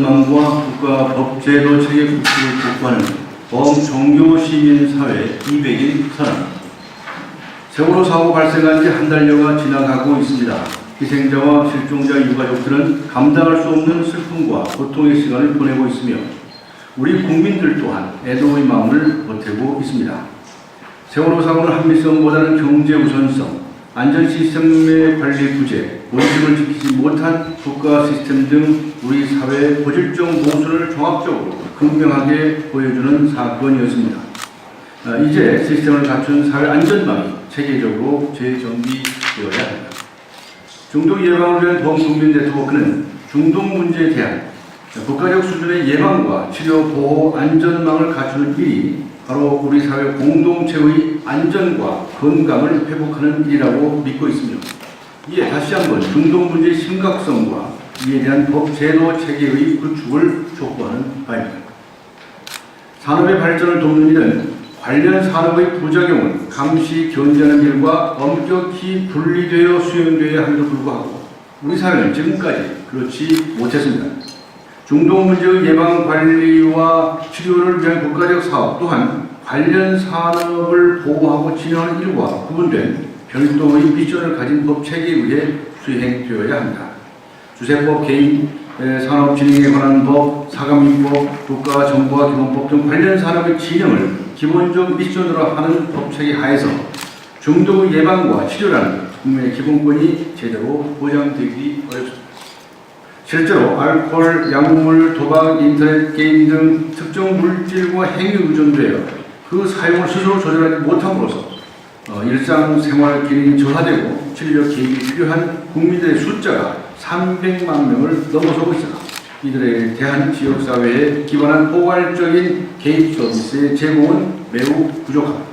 망과 국가 법제도 체계 구축을 촉구하는 범종교 시민사회 200일 선언. 세월호 사고 발생한 지 한 달여가 지나가고 있습니다. 희생자와 실종자 유가족들은 감당할 수 없는 슬픔과 고통의 시간을 보내고 있으며 우리 국민들 또한 애도의 마음을 보태고 있습니다. 세월호 사고는 한미성보다는 경제 우선성, 안전 시스템의 관리 부재, 원칙을 지키지 못한 국가 시스템 등 우리 사회의 고질적 모순을 종합적으로 극명하게 보여주는 사건이었습니다. 아, 이제 시스템을 갖춘 사회 안전망이 체계적으로 재정비되어야 합니다. 중독 예방을 위한 범국민 네트워크는 중독 문제에 대한 국가적 수준의 예방과 치료 보호 안전망을 갖추는 일이 바로 우리 사회 공동체의 안전과 건강을 회복하는 일이라고 믿고 있으며 이에 다시 한번 중독 문제의 심각성과 이에 대한 법 제도 체계의 구축을 촉구하는 바입니다. 산업의 발전을 돕는 일은 관련 산업의 부작용을 감시 견제하는 일과 엄격히 분리되어 수행되어야 함에도 불구하고 우리 사회는 지금까지 그렇지 못했습니다. 중독 문제의 예방 관리와 치료를 위한 국가적 사업 또한 관련 산업을 보호하고 진행하는 일과 구분된 별도의 미션을 가진 법 체계에 의해 수행되어야 합니다. 주세법 개인 에, 산업진흥에 관한 법, 사감인법, 국가정보와 기본법 등 관련 산업의 진영을 기본적 미션으로 하는 법체계 하에서 중독 예방과 치료라는 국민의 기본권이 제대로 보장되기 어렵습니다. 실제로 알코올, 약물, 도박, 인터넷 게임 등 특정 물질과 행위 의존되어 그 사용을 스스로 조절하지 못함으로써 어, 일상생활 기능이 저하되고 진료적 개입이 필요한 국민들의 숫자가 300만 명을 넘어서고 있으나 이들에 대한 지역사회에 기반한 포괄적인 개입 서비스의 제공은 매우 부족합니다.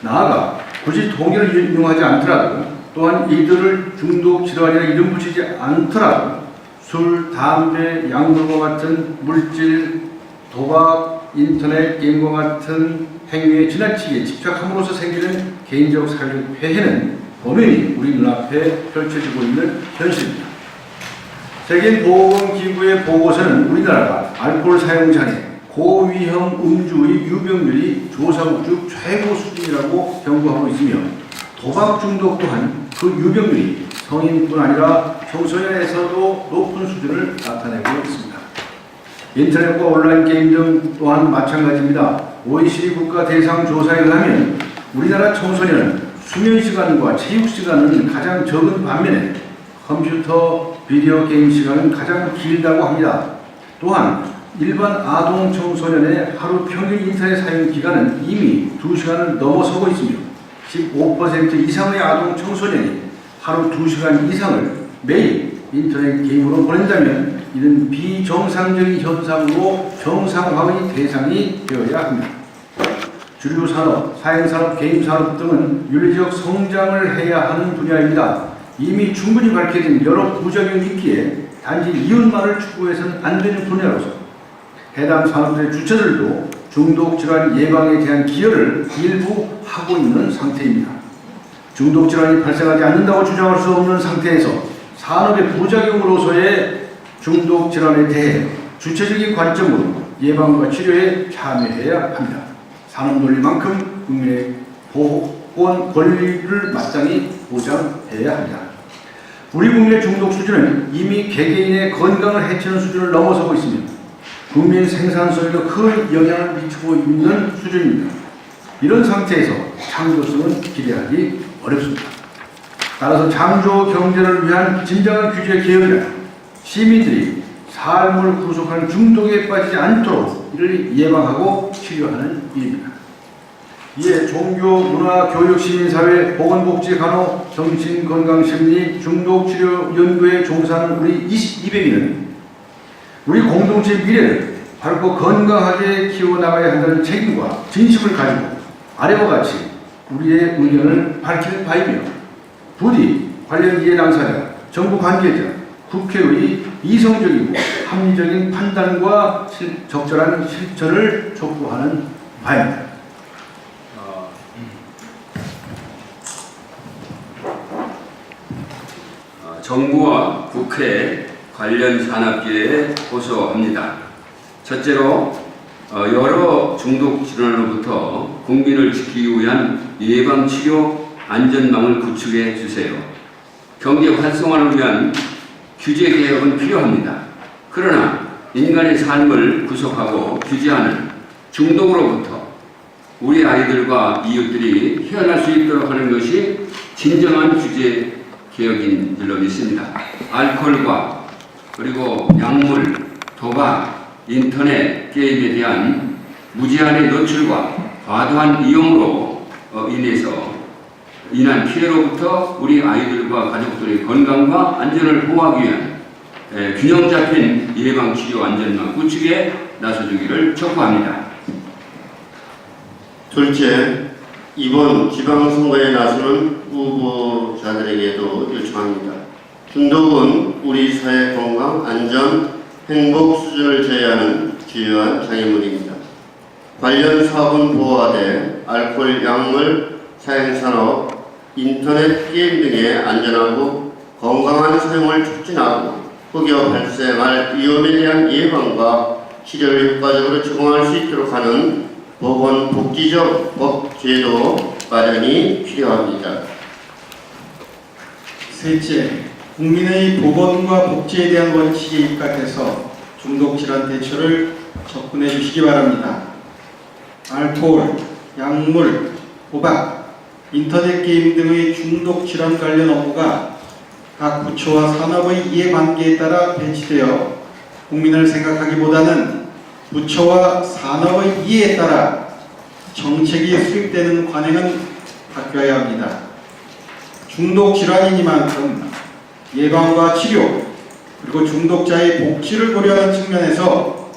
나아가 굳이 통일을 이용하지 않더라도 또한 이들을 중독 질환이나 이름 붙이지 않더라도 술, 담배, 약물과 같은 물질, 도박, 인터넷 게임과 같은 행위에 지나치게 집착함으로써 생기는 개인적 사회적 폐해는 범인이 우리 눈앞에 펼쳐지고 있는 현실입니다. 세계보건 기구의 보고서는 우리나라가 알코올 사용자의 고위험 음주의 유병률이 조사국 중 최고 수준이라고 경고하고 있으며 도박 중독 또한 그 유병률이 성인뿐 아니라 청소년에서도 높은 수준을 나타내고 있습니다. 인터넷과 온라인 게임 등 또한 마찬가지입니다. OECD 국가 대상 조사에 의하면 우리나라 청소년은 수면 시간과 체육 시간은 가장 적은 반면에 컴퓨터, 비디오 게임 시간은 가장 길다고 합니다. 또한 일반 아동 청소년의 하루 평균 인터넷 사용 기간은 이미 2시간을 넘어서고 있으며 15% 이상의 아동 청소년이 하루 2시간 이상을 매일 인터넷 게임으로 보낸다면 이는 비정상적인 현상으로 정상화의 대상이 되어야 합니다. 주류 산업, 사행 산업, 게임 산업 등은 윤리적 성장을 해야 하는 분야입니다. 이미 충분히 밝혀진 여러 부작용이 있기에 단지 이윤만을 추구해서는 안 되는 분야로서 해당 산업들의 주체들도 중독 질환 예방에 대한 기여를 일부 하고 있는 상태입니다. 중독 질환이 발생하지 않는다고 주장할 수 없는 상태에서 산업의 부작용으로서의 중독 질환에 대해 주체적인 관점으로 예방과 치료에 참여해야 합니다. 산업 논리만큼 국민의 보건 권리를 마땅히 보장해야 합니다. 우리 국민의 중독 수준은 이미 개개인의 건강을 해치는 수준을 넘어서고 있습니다. 국민 생산성에도 큰 영향을 미치고 있는 수준입니다. 이런 상태에서 창조성은 기대하기 어렵습니다. 따라서 창조 경제를 위한 진정한 규제 개혁이라 시민들이 삶을 구속하는 중독에 빠지지 않도록 이를 예방하고 치료하는 일입니다. 이에 종교, 문화, 교육, 시민사회, 보건복지, 간호, 정신건강심리, 중독치료 연구에 종사하는 우리 200인은 우리 공동체의 미래를 밝고 건강하게 키워나가야 한다는 책임과 진심을 가지고 아래와 같이 우리의 의견을 밝히는 바이며 부디 관련 이해 당사자, 정부 관계자, 국회의 이성적이고 합리적인 판단과 실- 적절한 실천을 촉구하는 바입니다. 어, 어, 정부와 국회의 관련 산업계에 호소합니다. 첫째로 어, 여러 중독 질환으로부터 국민을 지키기 위한 예방 치료 안전망을 구축해 주세요. 경제 활성화를 위한 규제 개혁은 필요합니다. 그러나 인간의 삶을 구속하고 규제하는 중독으로부터 우리 아이들과 이웃들이 헤어날 수 있도록 하는 것이 진정한 규제 개혁인 줄로 믿습니다. 알코올과 그리고 약물, 도박, 인터넷 게임에 대한 무제한의 노출과 과도한 이용으로 어, 인해서 인한 피해로부터 우리 아이들과 가족들의 건강과 안전을 보호하기 위한 에, 균형 잡힌 예방 치료 안전망 구축에 나서주기를 촉구합니다. 둘째, 이번 지방선거에 나서는 후보자들에게도 요청합니다. 중독은 우리 사회 건강, 안전, 행복 수준을 제외하는 주요한 장애물입니다. 관련 사업은 보호하되 알코올, 약물, 사행산업, 인터넷 게임 등의 안전하고 건강한 사용을 촉진하고 흑여 발생할 위험에 대한 예방과 치료를 효과적으로 제공할 수 있도록 하는 보건복지적 법 제도 마련이 필요합니다. 셋째, 국민의 보건과 복지에 대한 원칙에 입각해서 중독질환 대처를 접근해 주시기 바랍니다. 알코올, 약물, 도박, 인터넷 게임 등의 중독질환 관련 업무가 각 부처와 산업의 이해관계에 따라 배치되어 국민을 생각하기보다는 부처와 산업의 이해에 따라 정책이 수립되는 관행은 바뀌어야 합니다. 중독 질환이니만큼 예방과 치료 그리고 중독자의 복지를 고려하는 측면에서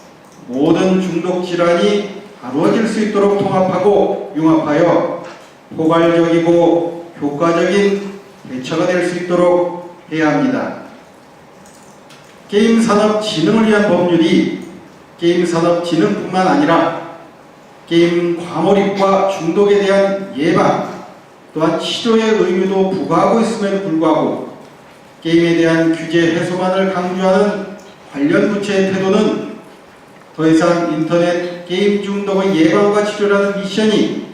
모든 중독 질환이 다루어질 수 있도록 통합하고 융합하여 포괄적이고 효과적인 대처가 될 수 있도록 해야 합니다. 게임 산업 진흥을 위한 법률이 게임 산업 진흥뿐만 아니라 게임 과몰입과 중독에 대한 예방 또한 치료의 의무도 부과하고 있음에도 불구하고 게임에 대한 규제 해소만을 강조하는 관련 부처의 태도는 더 이상 인터넷 게임 중독의 예방과 치료라는 미션이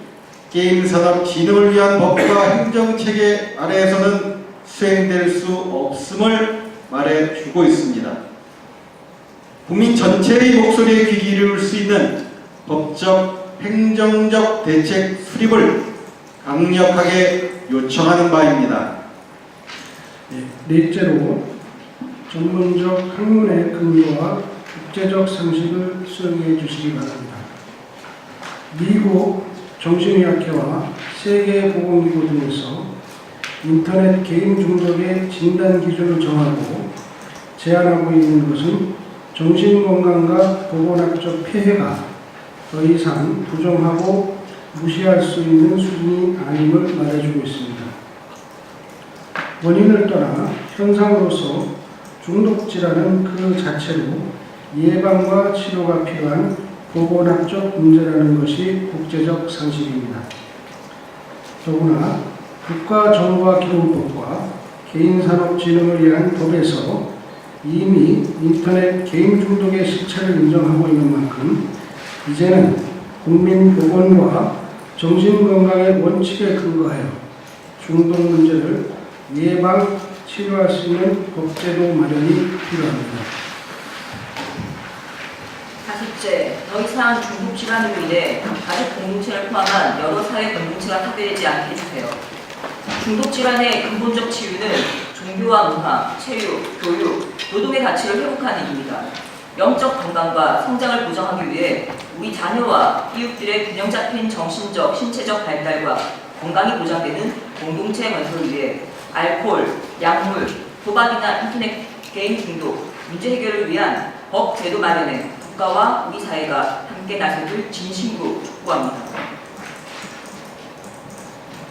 게임 산업 진흥을 위한 법과 행정 체계 아래에서는 수행될 수 없음을 말해주고 있습니다. 국민 전체의 목소리에 귀 기울일 수 있는 법적, 행정적 대책 수립을 강력하게 요청하는 바입니다. 네, 넷째로 전문적 학문의 근거와 국제적 상식을 수용해 주시기 바랍니다. 미국 정신의학회와 세계보건기구 등에서 인터넷 게임 중독의 진단 기준을 정하고 제안하고 있는 것은 정신건강과 보건학적 폐해가 더 이상 부정하고 무시할 수 있는 수준이 아님을 말해주고 있습니다. 원인을 떠나 현상으로서 중독 질환은 그 자체로 예방과 치료가 필요한 보건학적 문제라는 것이 국제적 상식입니다. 더구나 국가정보화기본법과 개인산업진흥을 위한 법에서 이미 인터넷 게임 중독의 실체를 인정하고 있는 만큼 이제는 국민 보건과 정신건강의 원칙에 근거하여 중독 문제를 예방, 치료할 수 있는 법제도 마련이 필요합니다. 다섯째, 더 이상 중독 질환으로 인해 가족 공동체를 포함한 여러 사회 공동체가 파괴되지 않게 해주세요. 중독 질환의 근본적 치유는 종교와 문화, 체육, 교육, 노동의 가치를 회복하는 일입니다. 영적 건강과 성장을 보장하기 위해 우리 자녀와 이웃들의 균형 잡힌 정신적, 신체적 발달과 건강이 보장되는 공동체 건설을 위해 알코올, 약물, 도박이나 인터넷 게임 중독 문제 해결을 위한 법 제도 마련에 국가와 우리 사회가 함께 나서길 진심으로 촉구합니다.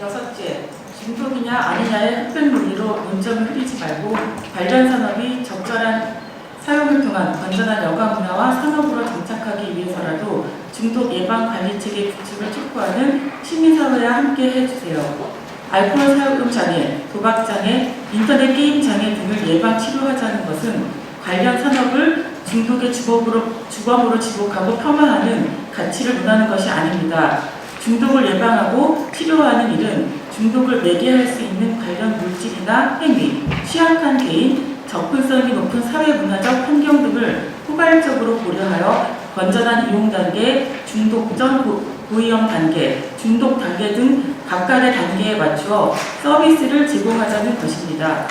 여섯째, 중독이냐 아니냐의 흑백 논리로 논점을 흐리지 말고 관련 산업이 적절한 사용을 통한 건전한 여가 문화와 산업으로 정착하기 위해서라도 중독 예방 관리 체계 구축을 촉구하는 시민사회와 함께 해주세요. 알코올 사용 장애, 도박 장애, 인터넷 게임 장애 등을 예방 치료하자는 것은 관련 산업을 중독의 주범으로, 주범으로 지목하고 폄하하는 가치를 논하는 것이 아닙니다. 중독을 예방하고 치료하는 일은 중독을 매개할 수 있는 관련 물질이나 행위, 취약한 개인, 접근성이 높은 사회문화적 환경 등을 포괄적으로 고려하여 건전한 이용 단계, 중독 전 고- 고위험 단계, 중독 단계 등 각각의 단계에 맞추어 서비스를 제공하자는 것입니다.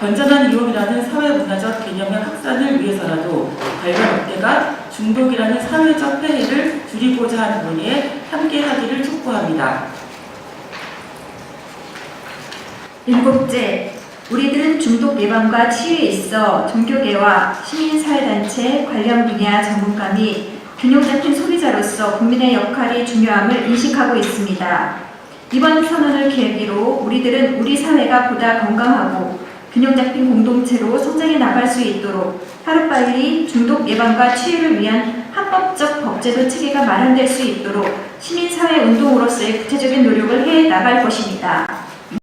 건전한 이용이라는 사회문화적 개념의 확산을 위해서라도 관련 업계가 중독이라는 사회적 폐해를 줄이고자 하는 논의에 함께하기를 촉구합니다. 일곱째, 우리들은 중독 예방과 치유에 있어 종교계와 시민사회단체, 관련 분야 전문가 및 균형 잡힌 소비자로서 국민의 역할이 중요함을 인식하고 있습니다. 이번 선언을 계기로 우리들은 우리 사회가 보다 건강하고 균형 잡힌 공동체로 성장해 나갈 수 있도록 하루빨리 중독 예방과 치유를 위한 합법적 법제도 체계가 마련될 수 있도록 시민사회 운동으로서의 구체적인 노력을 해 나갈 것입니다.